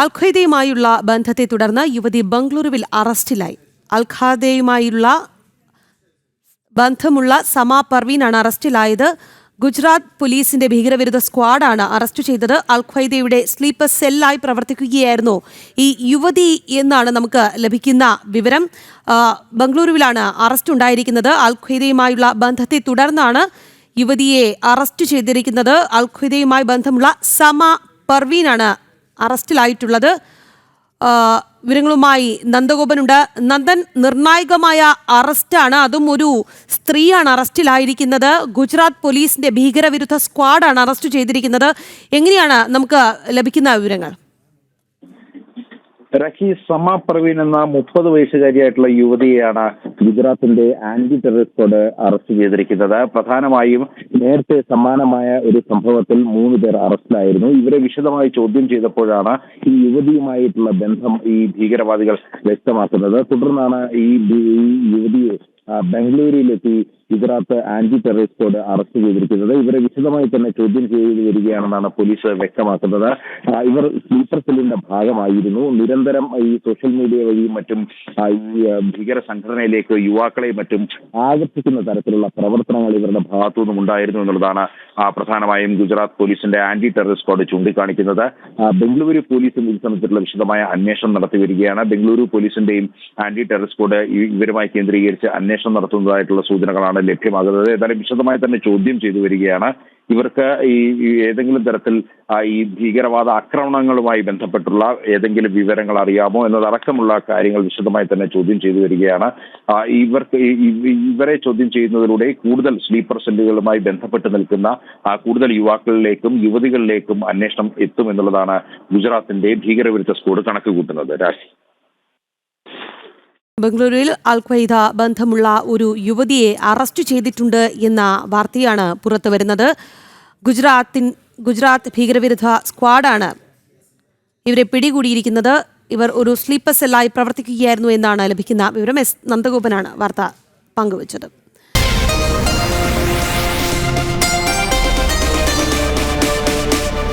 അൽഖയ്ദയുമായുള്ള ബന്ധത്തെ തുടർന്ന് യുവതി ബംഗളൂരുവിൽ അറസ്റ്റിലായി. അൽഖാദയുമായുള്ള ബന്ധമുള്ള സമാ പർവീനാണ് അറസ്റ്റിലായത്. ഗുജറാത്ത് പോലീസിന്റെ ഭീകരവിരുദ്ധ സ്ക്വാഡാണ് അറസ്റ്റ് ചെയ്തത്. അൽ സ്ലീപ്പർ സെല്ലായി പ്രവർത്തിക്കുകയായിരുന്നു ഈ യുവതി എന്നാണ് നമുക്ക് ലഭിക്കുന്ന വിവരം. ബംഗളൂരുവിലാണ് അറസ്റ്റ് ഉണ്ടായിരിക്കുന്നത്. അൽ ഖ്വയ്ദയുമായുള്ള ബന്ധത്തെ തുടർന്നാണ് യുവതിയെ അറസ്റ്റ് ചെയ്തിരിക്കുന്നത്. അൽ ബന്ധമുള്ള സമ പർവീനാണ് അറസ്റ്റിലായിട്ടുള്ളത്. വിവരങ്ങളുമായി നന്ദഗോപനുണ്ട്. നന്ദൻ നിർണായകമായ അറസ്റ്റാണ്. അതും ഒരു സ്ത്രീയാണ് അറസ്റ്റിലായിരിക്കുന്നത്. ഗുജറാത്ത് പോലീസിന്റെ ഭീകരവിരുദ്ധ സ്ക്വാഡാണ് അറസ്റ്റ് ചെയ്തിരിക്കുന്നത്. എങ്ങനെയാണ് നമുക്ക് ലഭിക്കുന്ന വിവരങ്ങൾ? റഹി സമ പ്രവീൺ എന്ന മുപ്പത് വയസ്സുകാരിയായിട്ടുള്ള യുവതിയെയാണ് ഗുജറാത്തിന്റെ ആന്റി ടെററിസ്റ്റ് കോഡ് അറസ്റ്റ് ചെയ്തിരിക്കുന്നത്. പ്രധാനമായും നേരത്തെ സമാനമായ ഒരു സംഭവത്തിൽ മൂന്ന് പേർ അറസ്റ്റിലായിരുന്നു. ഇവരെ വിശദമായി ചോദ്യം ചെയ്തപ്പോഴാണ് ഈ യുവതിയുമായിട്ടുള്ള ബന്ധം ഈ ഭീകരവാദികൾ വ്യക്തമാക്കുന്നത്. തുടർന്നാണ് ഈ യുവതിയെ ബംഗളൂരുവിലെത്തി Gujarat anti terrorist squad arrest ചെയ്തിരിക്കുന്നത്. ഇവരെ വിശദമായി തന്നെ ചോദ്യം ചെയ്തു വരികയാണെന്നാണ് പോലീസ് വ്യക്തമാക്കുന്നത്. ഇവർ സ്ലീപ്പർ സെല്ലിന്റെ ഭാഗമായിരുന്നു. നിരന്തരം ഈ സോഷ്യൽ മീഡിയ വഴിയും മറ്റും ഈ ഭീകര സംഘടനയിലേക്ക് യുവാക്കളെയും മറ്റും ആകർഷിക്കുന്ന തരത്തിലുള്ള പ്രവർത്തനങ്ങൾ ഇവരുടെ ഭാഗത്തു നിന്നും ഉണ്ടായിരുന്നു എന്നുള്ളതാണ് പ്രധാനമായും ഗുജറാത്ത് പോലീസിന്റെ ആന്റി ടെററിസ്റ്റ് സ്ക്വാഡ് ചൂണ്ടിക്കാണിക്കുന്നത് ബംഗളൂരു പോലീസും ഇത് സംബന്ധിച്ചുള്ള വിശദമായ അന്വേഷണം നടത്തി വരികയാണ്. ബംഗളൂരു പോലീസിന്റെയും ആന്റി ടെററിസ്റ്റ് സ്ക്വാഡ് ഇവരുമായി കേന്ദ്രീകരിച്ച് അന്വേഷണം നടത്തുന്നതായിട്ടുള്ള സൂചനകളാണ് ലഭ്യമാകുന്നത്. ഏതായാലും വിശദമായി തന്നെ ചോദ്യം ചെയ്തു വരികയാണ്. ഇവർക്ക് ഈ ഏതെങ്കിലും തരത്തിൽ ഈ ഭീകരവാദ ആക്രമണങ്ങളുമായി ബന്ധപ്പെട്ടുള്ള ഏതെങ്കിലും വിവരങ്ങൾ അറിയാമോ എന്നതടക്കമുള്ള കാര്യങ്ങൾ വിശദമായി തന്നെ ചോദ്യം ചെയ്തു വരികയാണ്. ഇവർക്ക് ഇവരെ ചോദ്യം ചെയ്യുന്നതിലൂടെ കൂടുതൽ സ്ലീപ്പർ സെല്ലുകളുമായി ബന്ധപ്പെട്ട് നിൽക്കുന്ന കൂടുതൽ യുവാക്കളിലേക്കും യുവതികളിലേക്കും അന്വേഷണം എത്തുമെന്നുള്ളതാണ് ഗുജറാത്തിന്റെ ഭീകരവിരുദ്ധ സ്കോഡ് കണക്ക് കൂട്ടുന്നത്. രാശി ബംഗളൂരുവിൽ അൽ ഖ്വൈദ ബന്ധമുള്ള ഒരു യുവതിയെ അറസ്റ്റ് ചെയ്തിട്ടുണ്ട് എന്ന വാർത്തയാണ് പുറത്തു വരുന്നത്. ഗുജറാത്തിൻ ഗുജറാത്ത് ഭീകരവിരുദ്ധ സ്ക്വാഡാണ് ഇവരെ പിടികൂടിയിരിക്കുന്നത്. ഇവർ ഒരു സ്ലീപ്പർ സെല്ലായി പ്രവർത്തിക്കുകയായിരുന്നു എന്നാണ് ലഭിക്കുന്ന വിവരം. എസ്. നന്ദഗോപനാണ് വാർത്ത പങ്കുവച്ചത്.